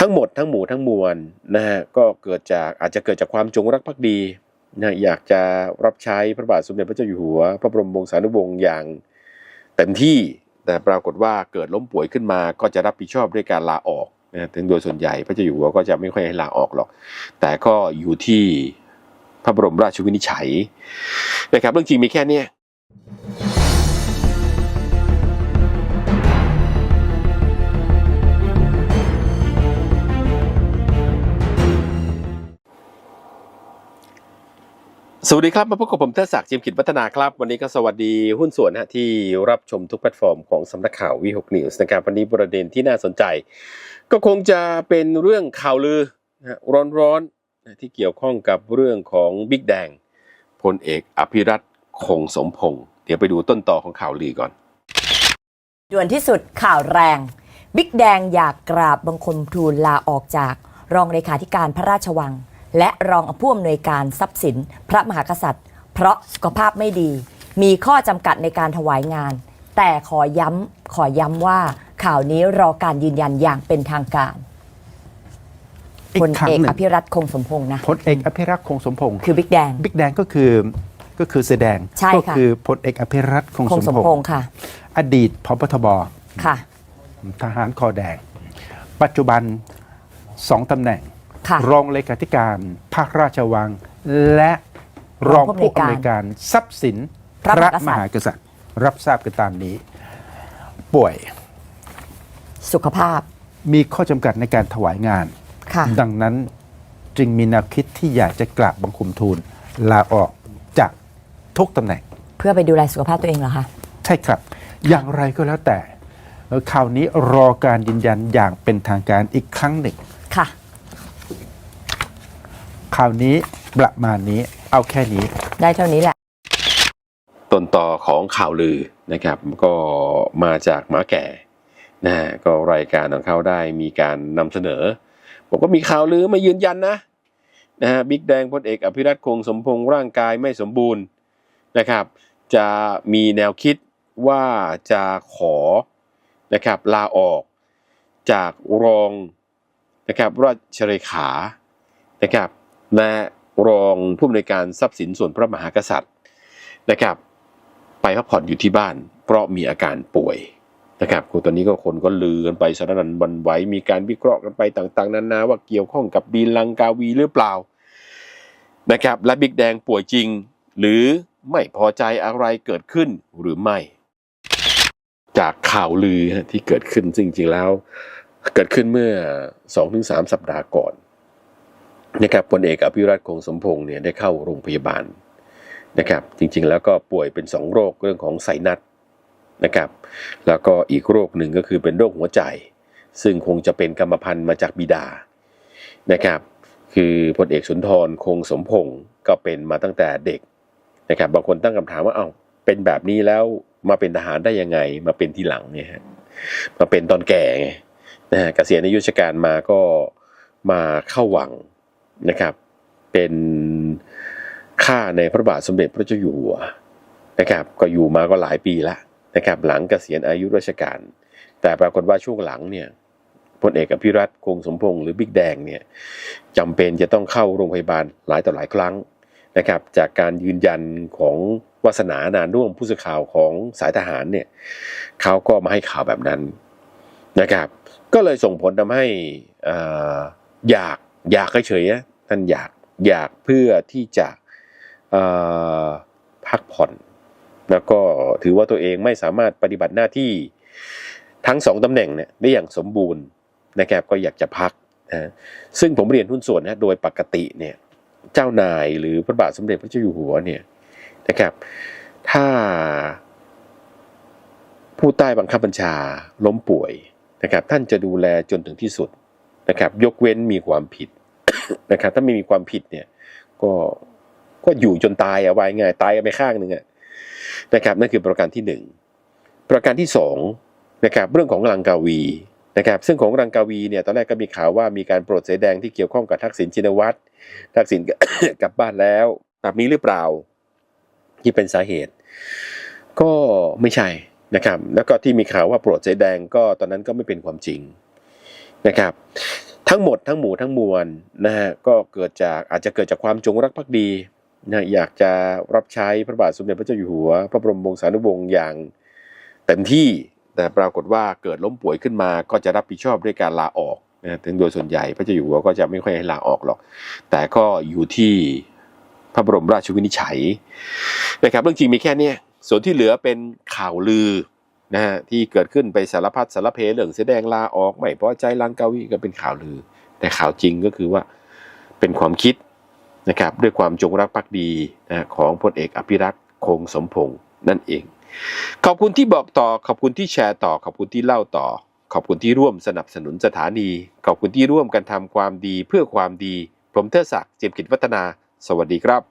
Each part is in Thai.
ทั้งหมดทั้งหมู่ทั้งมวลนะฮะก็เกิดจากอาจจะเกิดจากความจงรักภักดีนะอยากจะรับใช้พระบาทสมเด็จพระเจ้าอยู่หัว พระบรมวงศานุวงศ์อย่างเต็มที่แต่ปรากฏว่าเกิดล้มป่วยขึ้นมาก็จะรับผิดชอบด้วยการลาออกนะถึงโดยส่วนใหญ่พระเจ้าอยู่หัวก็จะไม่ค่อยให้ลาออกหรอก แต่ก็อยู่ที่พระบรมราชวินิจฉัยนะครับเรื่องจริงมีแค่นี้ สวัสดีครับ มาพบกับผมเทศศักดิ์จิมกิจวัฒนาครับ วันนี้ก็สวัสดีหุ้นส่วนนะที่รับชมทุกแพลตฟอร์มของสำนักข่าววีหกนิวส์นะครับวันนี้ประเด็นที่น่าสนใจ ก็คงจะเป็นเรื่องข่าวลือนะร้อนๆนะที่เกี่ยวข้องกับเรื่องของบิ๊กแดงพลเอกอภิรัตคงสมพงศ์เดี๋ยวไปดูต้นต่อของข่าวลือก่อนด่วนที่สุดข่าวแรงบิ๊กแดงอยากกราบบังคมทูลลาออกจาก รองเลขาธิการพระราชวัง และรองผู้อำนวยการทรัพย์สิน พระมหากษัตริย์ เพราะสุขภาพไม่ดี มีข้อจำกัดในการถวายงาน แต่ขอย้ำขอย้ำว่าข่าวนี้รอการยืนยันอย่างเป็นทางการอีพกลครั้งเอกหนึ่องภิรัตคงสมพงษ์นะพลเอกอภิรักษ์คงสมพงศ์คือบิ๊กแดงบิ๊กแดงก็คือก็คือเสอแดงใช่ก็ค่ะคือพลเอกอภิรัตน์คงคงสสมมพพงงศ์ษ์ค่ะ อดีตพบทบค่ะ ทหารคอแดง ปัจจุบันสองตำแหน่ง ค่ะ รองเลขาธิการภาคราชวัง และรองผู้อำนวยการทรัพย์สินพระมหากษัตริย์มหากษัตริย์ รับทราบกันตามนี้ ป่วยสุขภาพมีข้อจำกัดในการถวายงานค่ะดังนั้นจึงมีแนวคิดที่อยากจะกราบบังคมทูลลาออกจากทุกตำแหน่ง เพื่อไปดูแลสุขภาพตัวเองเหรอคะ ใช่ครับ อย่างไรก็แล้วแต่เอ่อข่าวนี้รอการยืนยันอย่างเป็นทางการอีกครั้งหนึ่ง ค่ะข่าวนี้ประมาณนี้เอาแค่นี้ ได้เท่านี้แหละ ต้นต่อของข่าวลือนะครับ ก็มาจากหมาแก่นะฮะก็รายการของเขาได้มีการนำเสนอบอกว่ามีข่าวลือมายืนยันนะนะฮะบิ๊กแดงพลเอกอภิรัตคงสมพงษ์ร่างกายไม่สมบูรณ์นะครับ จะมีแนวคิดว่าจะขอนะครับลาออกจากรองนะครับราชเลขานะครับ และรองผู้อำนวยการทรัพย์สินส่วนพระมหากษัตริย์นะครับ ไปพักผ่อนอยู่ที่บ้าน เพราะมีอาการป่วยนะครับคือตอนนี้ก็คนก็ลือกันไปสนั่นหวันไหวมีการวิเคราะห์กันไปต่างๆนานาว่าเกี่ยวข้องกับดีลังกาวีหรือเปล่านะครับและบิ๊กแดงป่วยจริง หรือไม่พอใจอะไรเกิดขึ้นหรือไม่ จากข่าวลือที่เกิดขึ้นจริงๆแล้ว เกิดขึ้นเมื่อ 2-3 สัปดาห์ก่อน นะครับพลเอกอภิรัตคงสมพงษ์เนี่ยได้เข้าโรงพยาบาลนะครับจริงๆแล้วก็ป่วยเป็นสองโรคเรื่องของไซนัสนะครับแล้วก็อีกโรคหนึ่งก็คือเป็นโรคหัวใจ ซึ่งคงจะเป็นกรรมพันธุ์มาจากบิดานะครับคือพลเอกสุนทรคงสมพงศ์ก็เป็นมาตั้งแต่เด็กนะครับบางคนตั้งคำถามว่าเอ้าเป็นแบบนี้แล้วมาเป็นทหารได้ยังไงมาเป็นทีหลังเนี่ยฮะมาเป็นตอนแก่ไงนะฮะเกษียณอายุราชการมาก็มาเข้าหวัง นะครับ เป็นข้าในพระบาทสมเด็จพระเจ้าอยู่หัวนะครับ ก็อยู่มาก็หลายปีละนะครับ หลังเกษียณอายุราชการ แต่ปรากฏว่าช่วงหลังเนี่ยพลเอกอภิรัตคงสมพงษ์หรือบิ๊กแดงเนี่ยจำเป็นจะต้องเข้าโรงพยาบาลหลายต่อหลายครั้งนะครับ จากการยืนยันของวาสนานานร่วมผู้สื่อข่าวของสายทหารเนี่ยเขาก็มาให้ข่าวแบบนั้นนะครับ ก็เลยส่งผลทำให้ออยากอยากเฉยๆ ท่านอยากอยากเพื่อที่จะพักผ่อน แล้วก็ถือว่าตัวเองไม่สามารถปฏิบัติหน้าที่ทั้งสองตำแหน่งเนี่ยได้อย่างสมบูรณ์นะครับก็อยากจะพักนะซึ่งผมเรียนหุ้นส่วนนะโดยปกติเนี่ยเจ้านายหรือพระบาทสมเด็จพระเจ้าอยู่หัวเนี่ยนะครับถ้าผู้ใต้บังคับบัญชาล้มป่วยนะครับท่านจะดูแลจนถึงที่สุดนะครับยกเว้นมีความผิด นะครับถ้าไม่มีความผิดเนี่ย ก็ก็อยู่จนตายอะวายง่ายตายกันไปข้างหนึ่งอะนะครับนั่นคือประการที่หนึ่งประการที่สองนะครับเรื่องของรังกาวีนะครับซึ่งของรังกาวีเนี่ยตอนแรกก็มีข่าวว่ามีการโปรดเสดงที่เกี่ยวข้องกับทักษิณชินวัตรทักษิณกลับบ้านแล้วมีหรือเปล่าที่เป็นสาเหตุ ก็ไม่ใช่นะครับ แล้วก็ที่มีข่าวว่าโปรดเสแดงก็ตอนนั้นก็ไม่เป็นความจริงนะครับ ทั้งหมดทั้งหมู่ทั้งมวลนะฮะก็เกิดจากอาจจะเกิดจากความจงรักภักดีนะอยากจะรับใช้พระบาทสมเด็จพระเจ้าอยู่หัว พระบรมวงศานุวงศ์อย่างเต็มที่แต่ปรากฏว่าเกิดล้มป่วยขึ้นมาก็จะรับผิดชอบด้วยการลาออกนะถึงโดยส่วนใหญ่พระเจ้าอยู่หัวก็จะไม่ค่อยให้ลาออกหรอก แต่ก็อยู่ที่พระบรมราชวินิจฉัยนะครับเรื่องจริงมีแค่นี้ส่วนที่เหลือเป็นข่าวลือ นะฮะที่เกิดขึ้นไปสารพัดสารเพเรื่องแสดงลาออกไม่พอใจลังกาวีก็เป็นข่าวลือ แต่ข่าวจริงก็คือว่าเป็นความคิดนะครับด้วยความจงรักภักดีนะของพลเอกอภิรักษ์คงสมพงษ์นั่นเอง ขอบคุณที่บอกต่อขอบคุณที่แชร์ต่อขอบคุณที่เล่าต่อ ขอบคุณที่ร่วมสนับสนุนสถานี ขอบคุณที่ร่วมกันทำความดีเพื่อความดี ผมเทอศักดิ์เจียมกิจวัฒนา สวัสดีครับ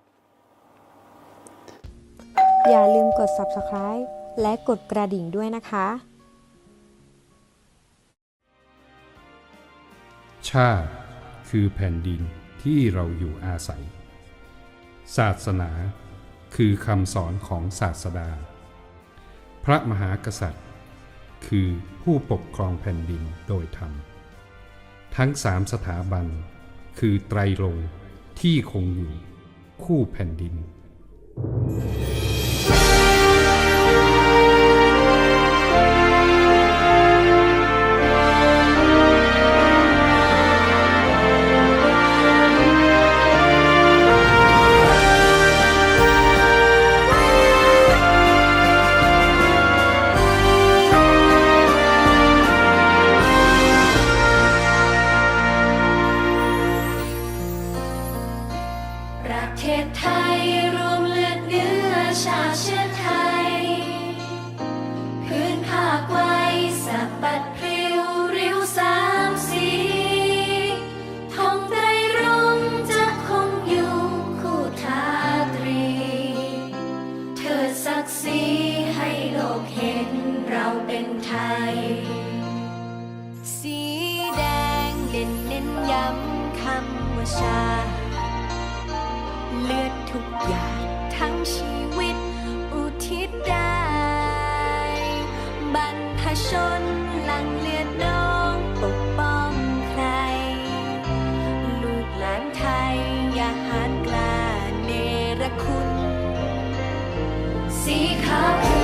อย่าลืมกด subscribe และกดกระดิ่งด้วยนะคะ ชาติคือแผ่นดินที่เราอยู่อาศัย ศาสนาคือคำสอนของศาสดา พระมหากษัตริย์ คือผู้ปกครองแผ่นดินโดยธรรม ทั้งสามสถาบัน คือไตรลงที่คงอยู่คู่แผ่นดินปร ทั้งชีวิต อุทิศได้ บรรพชนหลังเลือดน้องปกป้องใคร ลูกหลานไทยอย่าหานกล้าเนรคุณ สีขาว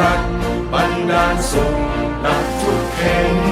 รักบันดาลสุขนับทุกแห่ง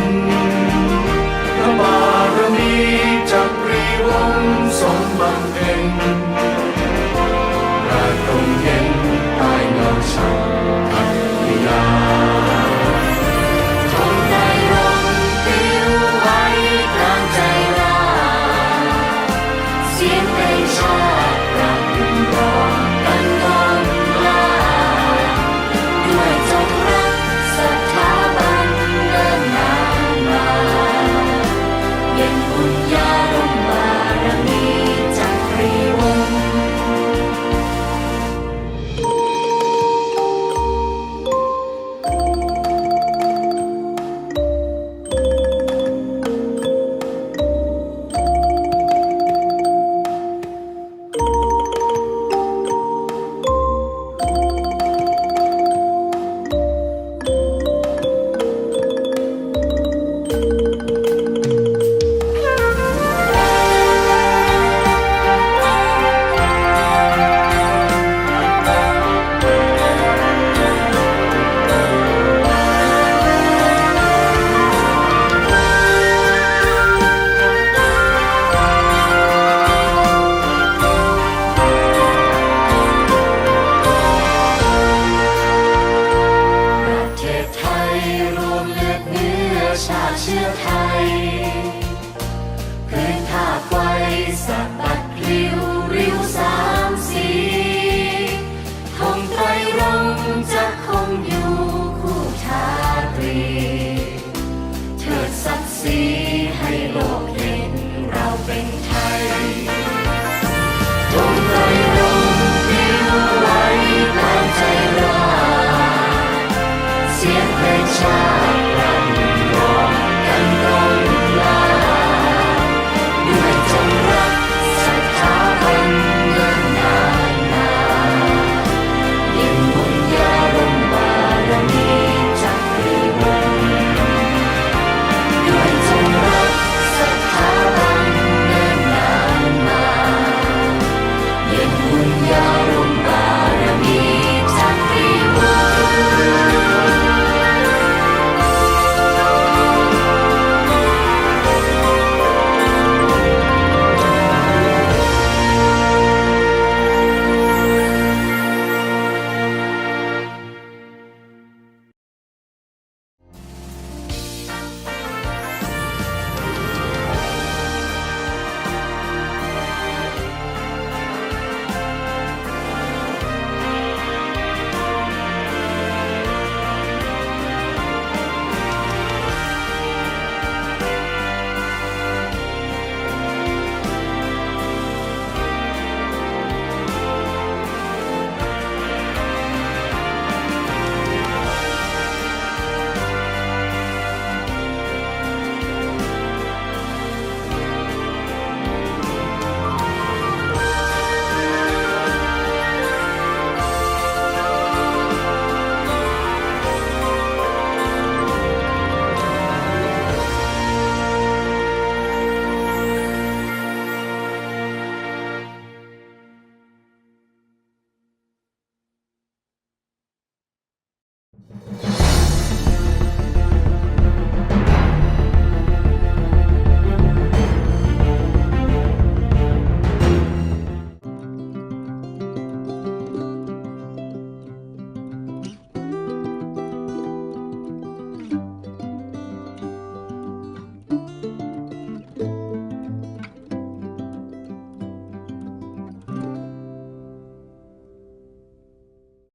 ชาเชื้อไทยพื้นท่าไฟสักบัดพลิวริ้วสามสีทงไตรรงจะคงอยู่คู่ชาตรีเถิดศักดิ์ศรีให้โลกเห็นเราเป็นไทยคงไตรรงพลิวไว้ตามใจราเสียงเพลงชา